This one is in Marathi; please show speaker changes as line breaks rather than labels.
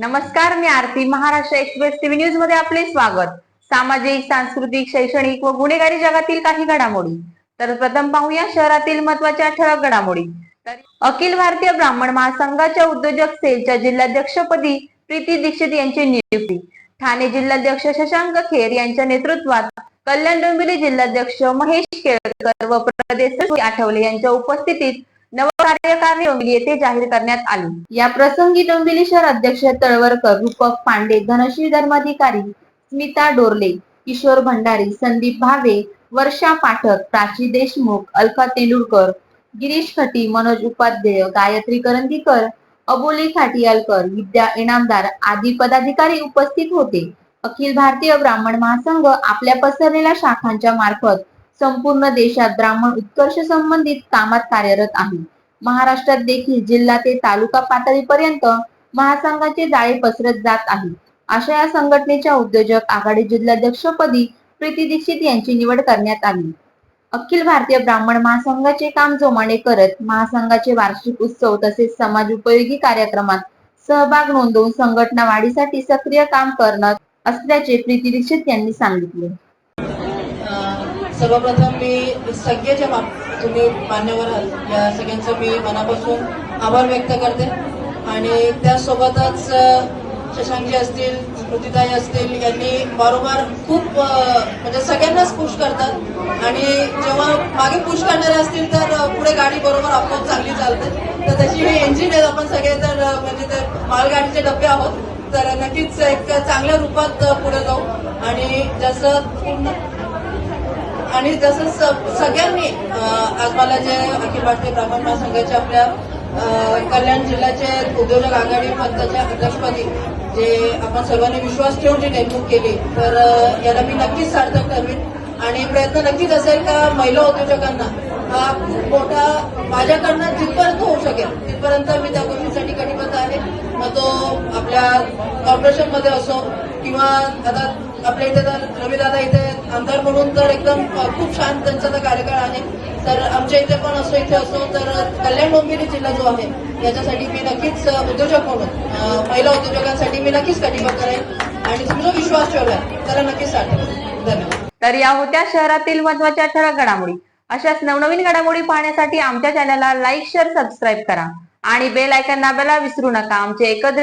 नमस्कार मी आरती. महाराष्ट्र एक्सप्रेस टीव्ही न्यूजमध्ये आपले स्वागत. सामाजिक सांस्कृतिक शैक्षणिक व गुन्हेगारी जगातील काही घडामोडी. तर प्रथम पाहूया शहरातील महत्त्वाच्या ठळक घडामोडी. तर अखिल भारतीय ब्राह्मण महासंघाच्या उद्योजक सेलच्या जिल्हाध्यक्षपदी प्रीती दीक्षित यांची नियुक्ती. ठाणे जिल्हाध्यक्ष शशांक खेर यांच्या नेतृत्वात कल्याण डोंबिवली जिल्हाध्यक्ष महेश केळकर व प्रदेश आठवले यांच्या उपस्थितीत नवकार्यकारणी डोंबिवली येथे जाहीर करण्यात आली. या प्रसंगी डोंबिवली शहर अध्यक्ष तळवरकर रूपक पांडे धनश्री धर्माधिकारी स्मिता डोरले किशोर भंडारी संदीप भावे वर्षा पाठक प्राची देशमुख अल्फा तेंडुलकर गिरीश खटी मनोज उपाध्याय गायत्री करंदीकर अबोली खाटियालकर विद्या इनामदार आदी पदाधिकारी उपस्थित होते. अखिल भारतीय ब्राह्मण महासंघ आपल्या पसरलेल्या शाखांच्या मार्फत संपूर्ण देशात ब्राह्मण उत्कर्ष संबंधित कामात कार्यरत आहे. महाराष्ट्रात देखील जिल्हा ते तालुका पातळीपर्यंत महासंघाचे जाळे पसरत जात आहे. अशा या संघटनेच्या उद्योजक आघाडी जिल्हाध्यक्षपदी प्रीती दीक्षित यांची निवड करण्यात आली. अखिल भारतीय ब्राह्मण महासंघाचे काम जोमाने करत महासंघाचे वार्षिक उत्सव तसेच समाज उपयोगी कार्यक्रमात सहभाग नोंदवून संघटना वाढीसाठी सक्रिय काम करणार असल्याचे प्रीती दीक्षित यांनी सांगितले.
सर्वप्रथम मी सगळ्याच्या बाब तुम्ही मान्यवर आहात या सगळ्यांचं मी मनापासून आभार व्यक्त करते. आणि त्यासोबतच शशांकजी असतील स्मृतिताई असतील यांनी वारंवार खूप म्हणजे सगळ्यांनाच पुश करतात. आणि जेव्हा मागे पुश करणारे असतील तर पुढे गाडी बरोबर आपोआप चांगली चालते. तर त्याची हे इंजिन आहेत आपण सगळे तर म्हणजे ते मालगाडीचे डबे आहोत. तर नक्कीच एक चांगल्या रूपात पुढे जाऊ. आणि जसं पूर्ण आणि जसं स- सगळ्यांनी अं, आज मला जे अखिल भारतीय ब्राह्मण महासंघाच्या आपल्या कल्याण जिल्ह्याचे उद्योजक आघाडी पंथाच्या अध्यक्षपदी जे आपण सर्वांनी विश्वास ठेवून जी नेमणूक केली तर याला मी नक्कीच सार्थक ठरवीन. आणि प्रयत्न नक्कीच असेल का महिला उद्योजकांना हा खूप मोठा माझ्याकडनं जिथपर्यंत होऊ शकेल तिथपर्यंत मी त्या गोष्टीसाठी कटिबद्ध आहे. मग तो आपल्या कॉर्पोरेशनमध्ये असो किंवा आता आपल्या इथे तर रविदादा इथे आमदार म्हणून तर एकदम खूप छान त्यांचा तर कार्यकाळ आहे. तर आमच्या इथे पण असो इथे असो तर कल्याण डोंबिवली जिल्हा जो आहे याच्यासाठी मी नक्कीच उद्योजक म्हणून महिला उद्योजकांसाठी मी नक्कीच कटिबद्ध करेन. आणि तुमचा विश्वास ठेवला त्याला नक्कीच साठेल धन्यवाद.
तर या होत्या शहरातील महत्त्वाच्या ठळक घडामोडी. अशाच नवनवीन घडामोडी पाहण्यासाठी आमच्या चॅनलला लाईक शेअर सबस्क्राईब करा. आणि बेल आयकॉन दाबायला विसरू नका. आमचे एकत्र